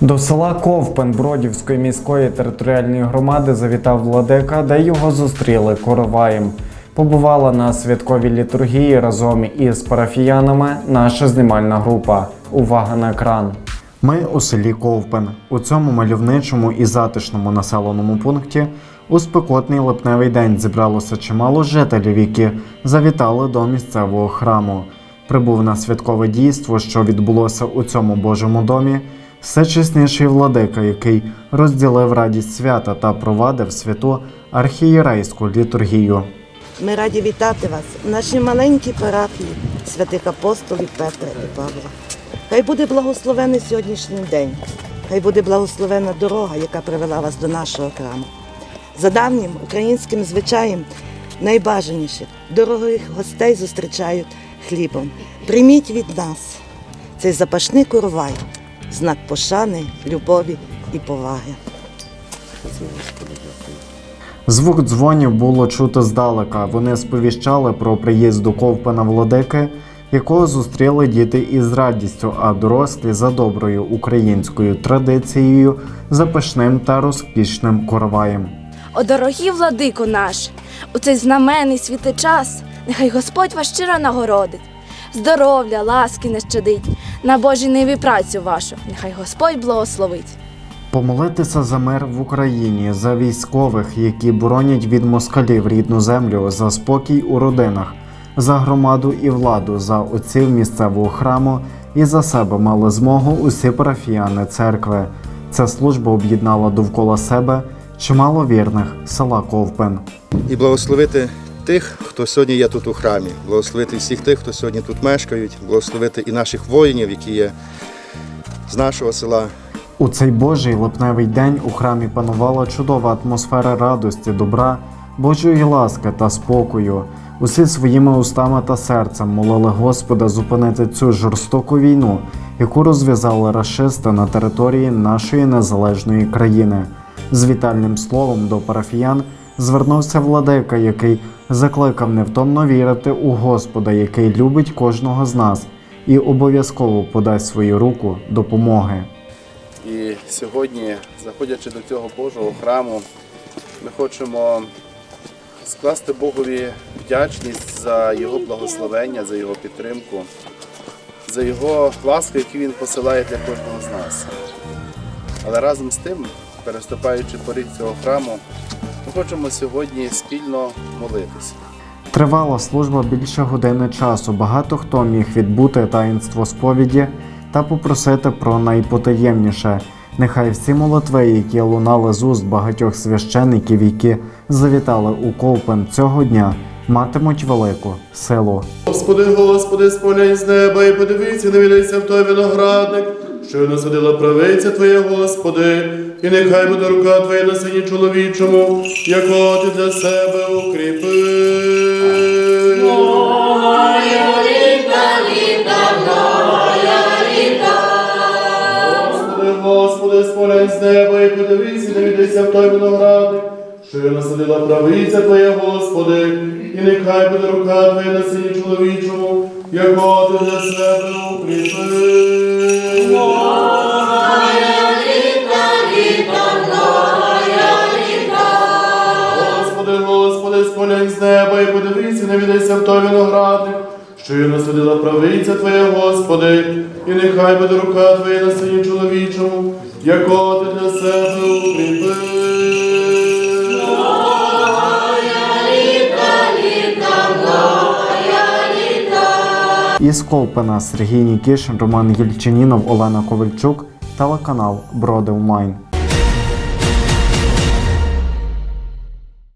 До села Ковпен Бродівської міської територіальної громади завітав владика, де його зустріли короваєм. Побувала на святковій літургії разом із парафіянами наша знімальна група. Увага на екран. Ми у селі Ковпен. У цьому мальовничому і затишному населеному пункті у спекотний липневий день зібралося чимало жителів, які завітали до місцевого храму. Прибув на святкове дійство, що відбулося у цьому Божому домі, всечесніший владика, який розділив радість свята та провадив святу архієрейську літургію. Ми раді вітати вас в нашій маленькій парафії святих апостолів Петра і Павла. Хай буде благословений сьогоднішній день, хай буде благословена дорога, яка привела вас до нашого храму. За давнім українським звичаєм найбажаніших дорогих гостей зустрічають хлібом. Прийміть від нас цей запашний коровай, знак пошани, любові і поваги. Звук дзвонів було чути здалека. Вони сповіщали про приїзд до Ковпана владики, якого зустріли діти із радістю, а дорослі за доброю українською традицією, запашним та розкішним короваєм. О, дорогі владико наш, у цей знаменний світи час, нехай Господь вас щиро нагородить, здоров'я, ласки не щадить, на Божій ниві працю вашу, нехай Господь благословить. Помолитися за мир в Україні, за військових, які боронять від москалів рідну землю, за спокій у родинах, за громаду і владу, за отців місцевого храму і за себе мали змогу усі парафіяни церкви. Ця служба об'єднала довкола себе чимало вірних села Ковпен. і благословити тих, хто сьогодні є тут у храмі, благословити всіх тих, хто сьогодні тут мешкають, благословити і наших воїнів, які є з нашого села. У цей божий липневий день у храмі панувала чудова атмосфера радості, добра, Божої ласки та спокою. Усі своїми устами та серцем молили Господа зупинити цю жорстоку війну, яку розв'язали рашисти на території нашої незалежної країни. З вітальним словом до парафіян звернувся владика, який закликав невтомно вірити у Господа, який любить кожного з нас, і обов'язково подасть свою руку допомоги. І сьогодні, заходячи до цього Божого храму, ми хочемо скласти Богові вдячність за Його благословення, за Його підтримку, за Його ласку, яку Він посилає для кожного з нас. Але разом з тим, переступаючи поріг цього храму, ми хочемо сьогодні спільно молитися. Тривала служба більше години часу. Багато хто міг відбути таїнство сповіді та попросити про найпотаємніше. Нехай всі молитви, які лунали з уст багатьох священиків, які завітали у Ковпен цього дня, матимуть велику силу. Господи, Господи, споляй з неба і подивися, не в той виноградник, що насадила правиця Твоя, Господи, і нехай буде рука Твоя на сині чоловічому, яко ти для себе укріпив. Господи, споляй з неба і подивися, не відайся в той виноградник, що насадила правиця Твоя, Господи, і нехай буде рука Твоя на сині чоловічому, яко ти для себе укріпив. Господи, з неба і подивися, не відайся в той виноградник, що її насадила правиця Твоя, Господи, і нехай буде рука Твоя на сині чоловічому, яко ти для себе укріпив. Із Колпина Сергій Нікішин, Роман Єльчинінов, Олена Ковальчук, телеканал Броди Онлайн.